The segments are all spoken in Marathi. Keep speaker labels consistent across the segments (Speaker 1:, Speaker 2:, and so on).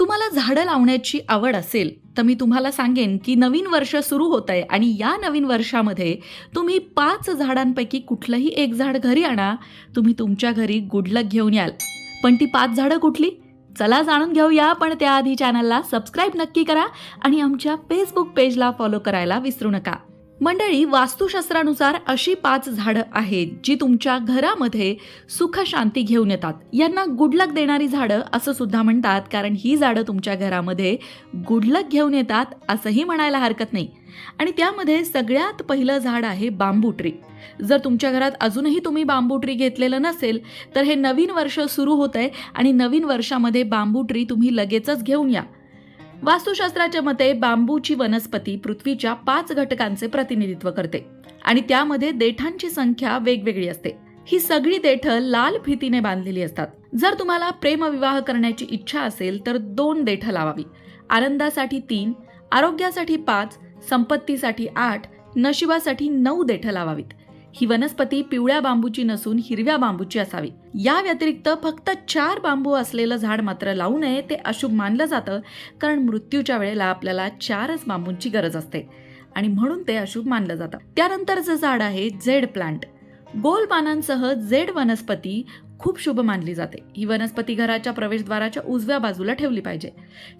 Speaker 1: तुम्हाला झाडं लावण्याची आवड असेल तर मी तुम्हाला सांगेन की नवीन वर्ष सुरू होत आहे आणि या नवीन वर्षामध्ये तुम्ही पाच झाडांपैकी कुठलंही एक झाड घरी आणा तुम्ही तुमच्या घरी गुडलक घेऊन याल. पण ती पाच झाडं कुठली? चला जाणून घेऊया पण त्याआधी चॅनलला सबस्क्राईब नक्की करा आणि आमच्या फेसबुक पेजला फॉलो करायला विसरू नका. मंडळी वास्तुशास्त्रानुसार अशी पाच झाडं आहेत जी तुमच्या घरामध्ये सुख शांती घेऊन येतात. यांना गुडलक देणारी झाडं असं सुद्धा म्हणतात कारण ही झाडं तुमच्या घरामध्ये गुडलक घेऊन येतात असंही म्हणायला हरकत नाही. आणि त्यामध्ये सगळ्यात पहिलं झाड आहे बांबू ट्री. जर तुमच्या घरात अजूनही तुम्ही बांबू ट्री घेतलेलं नसेल तर हे नवीन वर्ष सुरू होत आहे आणि नवीन वर्षामध्ये बांबू ट्री तुम्ही लगेचच घेऊन या. वास्तुशास्त्राच्या मते बांबूची वनस्पती पृथ्वीच्या पाच घटकांचे प्रतिनिधित्व करते आणि त्यामध्ये देठांची संख्या वेगवेगळी असते. ही सगळी देठं लाल फितीने बांधलेली असतात. जर तुम्हाला प्रेमविवाह करण्याची इच्छा असेल तर दोन देठं लावावी. आनंदासाठी तीन आरोग्यासाठी पाच संपत्तीसाठी आठ नशिबासाठी नऊ देठं लावावीत. ही वनस्पती पिवळ्या बांबूची नसून हिरव्या बांबूची असावी. या व्यतिरिक्त फक्त चार बांबू असलेलं झाड मात्र लावू नये ते अशुभ मानलं जातं कारण मृत्यूच्या वेळेला आपल्याला चारच बांबूंची गरज असते. आणि म्हणून ते अशुभ मानलं जातं. त्यानंतरचं झाड आहे झेड प्लांट. गोल पानांसह झेड वनस्पती खूप शुभ मानली जाते. ही वनस्पती घराच्या प्रवेशद्वाराच्या उजव्या बाजूला ठेवली पाहिजे.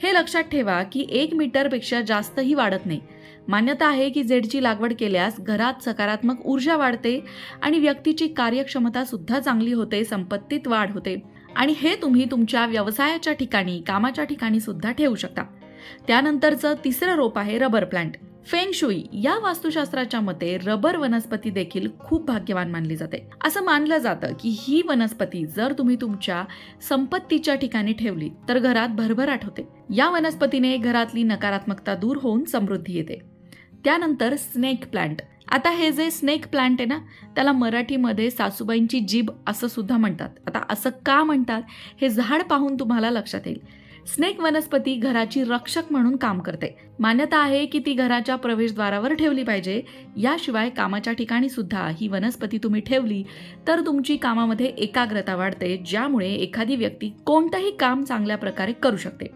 Speaker 1: हे लक्षात ठेवा की एक मीटरपेक्षा जास्तही वाढत नाही. मान्यता आहे की झेडची लागवड केल्यास घरात सकारात्मक ऊर्जा वाढते आणि व्यक्तीची कार्यक्षमता सुद्धा चांगली होते संपत्तीत वाढ होते. आणि हे तुम्ही तुमच्या व्यवसायाच्या ठिकाणी कामाच्या ठिकाणी सुद्धा ठेवू शकता. त्यानंतरचं तिसरं रोप आहे रबर प्लांट. फेंग शुई या वास्तुशास्त्राच्या मते रबर वनस्पती देखील खूप भाग्यवान मानली जाते. असं मानलं जातं की ही वनस्पती जर तुम्ही तुमच्या संपत्तीच्या ठिकाणी ठेवली तर घरात भरभराट होते. या वनस्पतीने घरातली नकारात्मकता दूर होऊन समृद्धी येते. त्यानंतर स्नेक प्लांट. आता हे जे स्नेक प्लांट आहे ना त्याला मराठीमध्ये सासूबाईंची जीभ असं सुद्धा म्हणतात. आता असं का म्हणतात हे झाड पाहून तुम्हाला लक्षात येईल. स्नेक वनस्पती घराची रक्षक म्हणून काम करते. मान्यता आहे की ती घराच्या प्रवेशद्वारावर ठेवली पाहिजे. याशिवाय कामाच्या ठिकाणी सुद्धा ही वनस्पती तुम्ही ठेवली तर तुमची कामामध्ये एकाग्रता वाढते ज्यामुळे एखादी व्यक्ती कोणतंही काम चांगल्या प्रकारे करू शकते.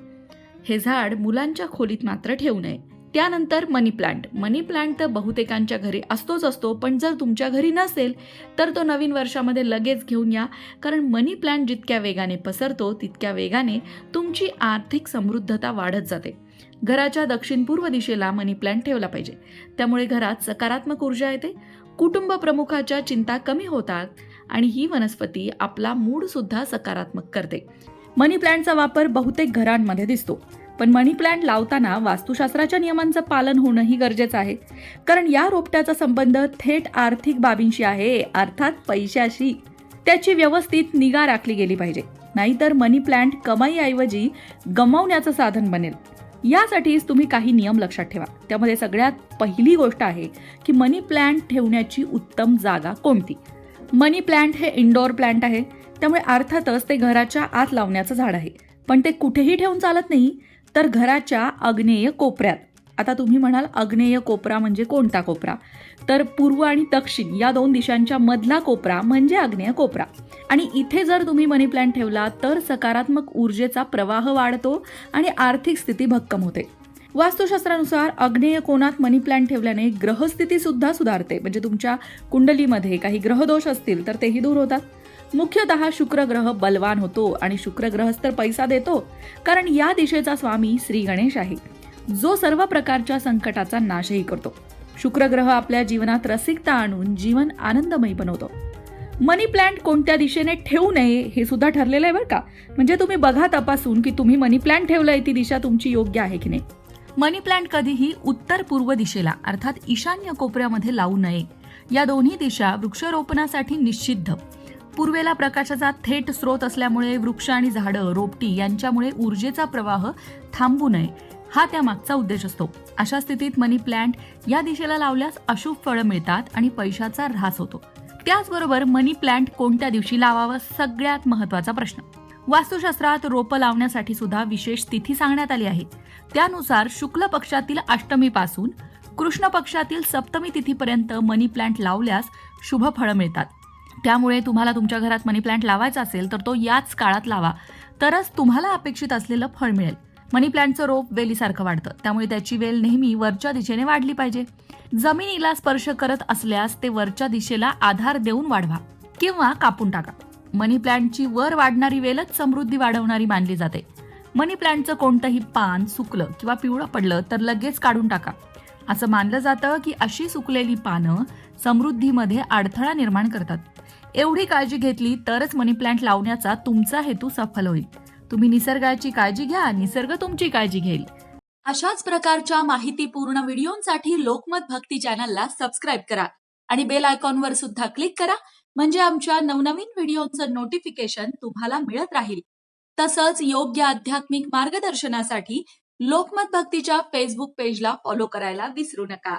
Speaker 1: हे झाड मुलांच्या खोलीत मात्र ठेवू नये. त्यानंतर मनी प्लांट. मनी प्लांट तर बहुतेकांच्या घरी असतोच असतो पण जर तुमच्या घरी नसेल तर तो नवीन वर्षामध्ये लगेच घेऊन या. कारण मनी प्लांट जितक्या वेगाने पसरतो तितक्या वेगाने तुमची आर्थिक समृद्धता वाढत जाते. घराच्या दक्षिण पूर्व दिशेला मनी प्लांट ठेवला पाहिजे. त्यामुळे घरात सकारात्मक ऊर्जा येते कुटुंब प्रमुखाच्या चिंता कमी होतात आणि ही वनस्पती आपला मूड सुद्धा सकारात्मक करते. मनी प्लांटचा वापर बहुतेक घरांमध्ये दिसतो. पण मनी प्लांट लावताना वास्तुशास्त्राच्या नियमांचं पालन होणंही गरजेचं आहे. कारण या रोपट्याचा संबंध थेट आर्थिक बाबींशी आहे अर्थात पैशाशी. त्याची व्यवस्थित निगा राखली गेली पाहिजे. नाहीतर मनी प्लांट कमाईऐवजी गमावण्याचं साधन बनेल. यासाठीच तुम्ही काही नियम लक्षात ठेवा. त्यामध्ये सगळ्यात पहिली गोष्ट आहे की मनी प्लांट ठेवण्याची उत्तम जागा कोणती? मनी प्लांट हे इंडोर प्लांट आहे. त्यामुळे अर्थातच ते घराच्या आत लावण्याचं झाड आहे. पण ते कुठेही ठेवून चालत नाही तर घराच्या अग्नेय कोपऱ्यात. आता तुम्ही म्हणाल अग्नेय कोपरा म्हणजे कोणता कोपरा? तर पूर्व आणि दक्षिण या दोन दिशांच्या मधला कोपरा म्हणजे अग्नेय कोपरा. आणि इथे जर तुम्ही मनी प्लॅन ठेवला तर सकारात्मक ऊर्जेचा प्रवाह वाढतो आणि आर्थिक स्थिती भक्कम होते. वास्तुशास्त्रानुसार अग्नेय कोणात मनी प्लॅन ठेवल्याने ग्रहस्थिती सुद्धा सुधारते. म्हणजे तुमच्या कुंडलीमध्ये काही ग्रहदोष असतील तर तेही दूर होतात. मुख्यतः शुक्रग्रह बलवान होतो आणि शुक्र तर पैसा देतो कारण या दिशेचा स्वामी श्री गणेश आहे जो सर्व प्रकारच्या संकटाचा नाशही करतो. शुक्रग्रह आपल्या जीवनात रसिकता आणून जीवन आनंदमयी बनवतो. मनी प्लांट कोणत्या दिशेने ठेवू नये हे सुद्धा ठरलेलं आहे बरं का? म्हणजे तुम्ही बघा तपासून की तुम्ही मनी प्लांट ठेवलंय ती दिशा तुमची योग्य आहे की नाही. मनी प्लांट कधीही उत्तर पूर्व दिशेला अर्थात ईशान्य कोपऱ्यामध्ये लावू नये. या दोन्ही दिशा वृक्षारोपणासाठी निषिद्ध. पूर्वेला प्रकाशाचा थेट स्रोत असल्यामुळे वृक्ष आणि झाडं रोपटी यांच्यामुळे ऊर्जेचा प्रवाह थांबू नये. हा त्यामागचा उद्देश असतो. अशा स्थितीत मनी प्लांट या दिशेला लावल्यास अशुभ फळं मिळतात आणि पैशाचा ऱ्हास होतो. त्याचबरोबर मनी प्लांट कोणत्या दिवशी लावावा सगळ्यात महत्त्वाचा प्रश्न. वास्तुशास्त्रात रोपं लावण्यासाठी सुद्धा विशेष तिथी सांगण्यात आली आहे. त्यानुसार शुक्ल पक्षातील अष्टमीपासून कृष्ण पक्षातील सप्तमी तिथीपर्यंत मनी प्लांट लावल्यास शुभ फळं मिळतात. त्यामुळे तुम्हाला तुमच्या घरात मनी प्लांट लावायचा असेल तर तो याच काळात लावा. तरच तुम्हाला अपेक्षित असलेलं फळ मिळेल. मनी प्लांटचं रोप वेलीसारखं वाढतं. त्यामुळे त्याची वेल नेहमी वरच्या दिशेने वाढली पाहिजे. जमिनीला स्पर्श करत असल्यास ते वरच्या दिशेला आधार देऊन वाढवा किंवा कापून टाका. मनी प्लांटची वर वाढणारी वेलच समृद्धी वाढवणारी मानली जाते. मनी प्लांटचं कोणतंही पान सुकलं किंवा पिवळं पडलं तर लगेच काढून टाका. असं मानलं जातं की अशी सुकलेली पानं समृद्धीमध्ये अडथळा निर्माण करतात. एवढी काळजी घेतली तरच मनी प्लांट लावण्याचा तुमचा हेतू सफल होईल. तुम्ही निसर्गाची काळजी घ्या निसर्ग तुमची काळजी घेईल. अशाच प्रकारच्या माहितीपूर्ण व्हिडिओंसाठी लोकमत भक्ती चॅनलला सबस्क्राईब करा आणि बेल आयकॉनवर सुद्धा क्लिक करा म्हणजे आमच्या नवनवीन व्हिडिओचं नोटिफिकेशन तुम्हाला मिळत राहील. तसंच योग्य आध्यात्मिक मार्गदर्शनासाठी लोकमत भक्तीच्या फेसबुक पेजला फॉलो करायला विसरू नका.